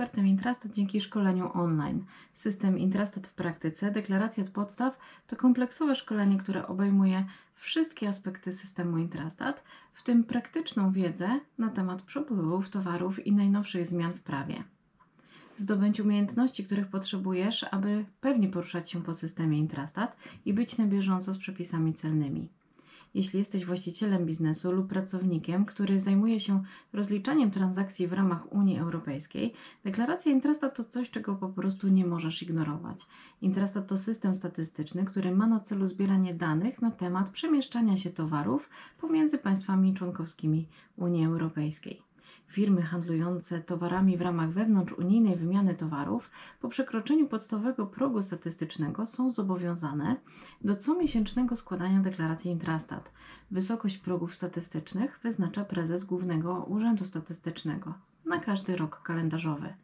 ekspertem Intrastat dzięki szkoleniu online. System Intrastat w praktyce, deklaracja od podstaw to kompleksowe szkolenie, które obejmuje wszystkie aspekty systemu Intrastat, w tym praktyczną wiedzę na temat przepływów towarów i najnowszych zmian w prawie. Zdobędź umiejętności, których potrzebujesz, aby pewnie poruszać się po systemie Intrastat i być na bieżąco z przepisami celnymi. Jeśli jesteś właścicielem biznesu lub pracownikiem, który zajmuje się rozliczaniem transakcji w ramach Unii Europejskiej, deklaracja Intrastat to coś, czego po prostu nie możesz ignorować. Intrastat to system statystyczny, który ma na celu zbieranie danych na temat przemieszczania się towarów pomiędzy państwami członkowskimi Unii Europejskiej. Firmy handlujące towarami w ramach wewnątrzunijnej wymiany towarów po przekroczeniu podstawowego progu statystycznego są zobowiązane do comiesięcznego składania deklaracji Intrastat. Wysokość progów statystycznych wyznacza prezes Głównego Urzędu Statystycznego na każdy rok kalendarzowy.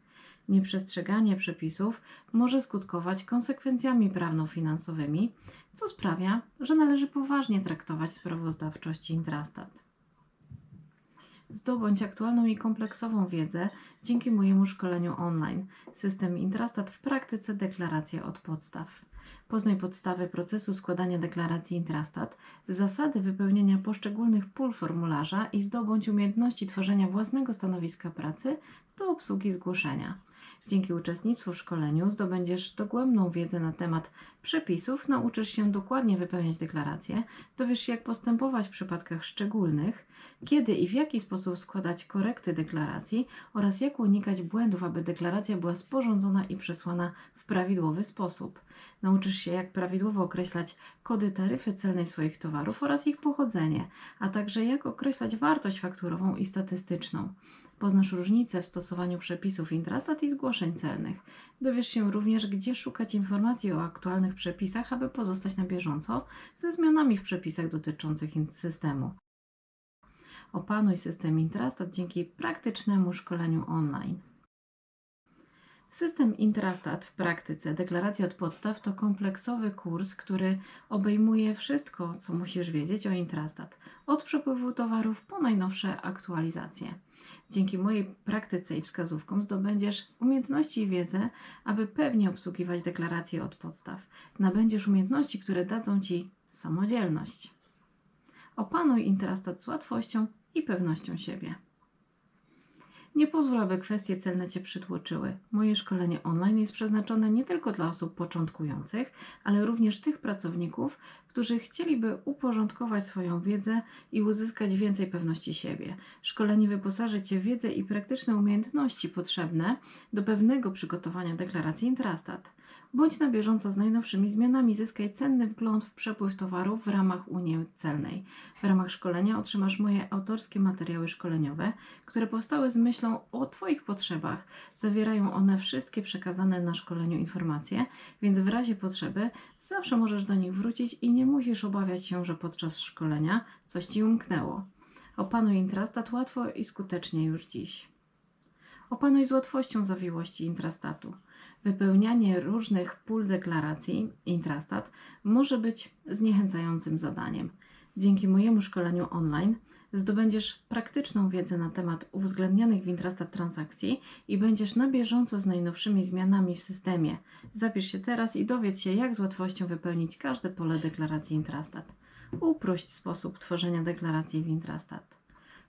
Nieprzestrzeganie przepisów może skutkować konsekwencjami prawno-finansowymi, co sprawia, że należy poważnie traktować sprawozdawczość Intrastat. Zdobądź aktualną i kompleksową wiedzę dzięki mojemu szkoleniu online. System Intrastat w praktyce deklaracja od podstaw. Poznaj podstawy procesu składania deklaracji Intrastat, zasady wypełnienia poszczególnych pól formularza i zdobądź umiejętności tworzenia własnego stanowiska pracy do obsługi zgłoszenia. Dzięki uczestnictwu w szkoleniu zdobędziesz dogłębną wiedzę na temat przepisów, nauczysz się dokładnie wypełniać deklaracje, dowiesz się jak postępować w przypadkach szczególnych, kiedy i w jaki sposób składać korekty deklaracji oraz jak unikać błędów, aby deklaracja była sporządzona i przesłana w prawidłowy sposób. Nauczysz się jak prawidłowo określać kody taryfy celnej swoich towarów oraz ich pochodzenie, a także jak określać wartość fakturową i statystyczną. Poznasz różnice w stosowaniu przepisów Intrastat i zgłoszeń celnych. Dowiesz się również, gdzie szukać informacji o aktualnych przepisach, aby pozostać na bieżąco ze zmianami w przepisach dotyczących systemu. Opanuj system Intrastat dzięki praktycznemu szkoleniu online. System Intrastat w praktyce, deklaracja od podstaw to kompleksowy kurs, który obejmuje wszystko, co musisz wiedzieć o Intrastat, od przepływu towarów po najnowsze aktualizacje. Dzięki mojej praktyce i wskazówkom zdobędziesz umiejętności i wiedzę, aby pewnie obsługiwać deklaracje od podstaw. Nabędziesz umiejętności, które dadzą Ci samodzielność. Opanuj Intrastat z łatwością i pewnością siebie. Nie pozwól, aby kwestie celne Cię przytłoczyły. Moje szkolenie online jest przeznaczone nie tylko dla osób początkujących, ale również tych pracowników, którzy chcieliby uporządkować swoją wiedzę i uzyskać więcej pewności siebie. Szkolenie wyposaży Cię w wiedzę i praktyczne umiejętności potrzebne do pewnego przygotowania deklaracji Intrastat. Bądź na bieżąco z najnowszymi zmianami, zyskaj cenny wgląd w przepływ towarów w ramach Unii Celnej. W ramach szkolenia otrzymasz moje autorskie materiały szkoleniowe, które powstały z myślą o Twoich potrzebach. Zawierają one wszystkie przekazane na szkoleniu informacje, więc w razie potrzeby zawsze możesz do nich wrócić i nie musisz obawiać się, że podczas szkolenia coś Ci umknęło. Opanuj intrastat łatwo i skutecznie już dziś. Opanuj z łatwością zawiłości intrastatu. Wypełnianie różnych pól deklaracji intrastat może być zniechęcającym zadaniem. Dzięki mojemu szkoleniu online zdobędziesz praktyczną wiedzę na temat uwzględnianych w Intrastat transakcji i będziesz na bieżąco z najnowszymi zmianami w systemie. Zapisz się teraz i dowiedz się, jak z łatwością wypełnić każde pole deklaracji Intrastat. Uprość sposób tworzenia deklaracji w Intrastat.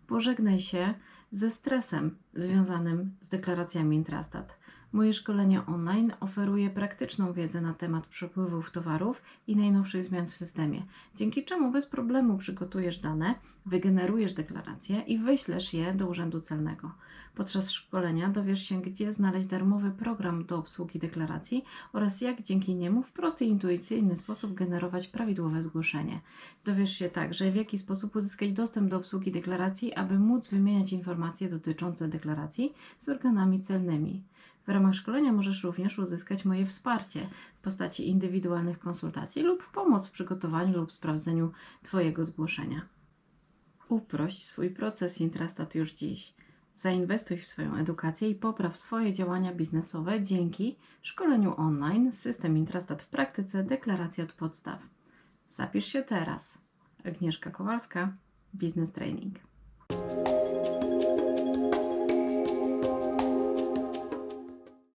Pożegnaj się ze stresem związanym z deklaracjami Intrastat. Moje szkolenie online oferuje praktyczną wiedzę na temat przepływów towarów i najnowszych zmian w systemie, dzięki czemu bez problemu przygotujesz dane, wygenerujesz deklaracje i wyślesz je do Urzędu Celnego. Podczas szkolenia dowiesz się, gdzie znaleźć darmowy program do obsługi deklaracji oraz jak dzięki niemu w prosty i intuicyjny sposób generować prawidłowe zgłoszenie. Dowiesz się także, w jaki sposób uzyskać dostęp do obsługi deklaracji, aby móc wymieniać informacje dotyczące deklaracji z organami celnymi. W ramach szkolenia możesz również uzyskać moje wsparcie w postaci indywidualnych konsultacji lub pomoc w przygotowaniu lub sprawdzeniu Twojego zgłoszenia. Uprość swój proces Intrastat już dziś. Zainwestuj w swoją edukację i popraw swoje działania biznesowe dzięki szkoleniu online System Intrastat w praktyce deklaracja od podstaw. Zapisz się teraz. Agnieszka Kowalska, Business Training.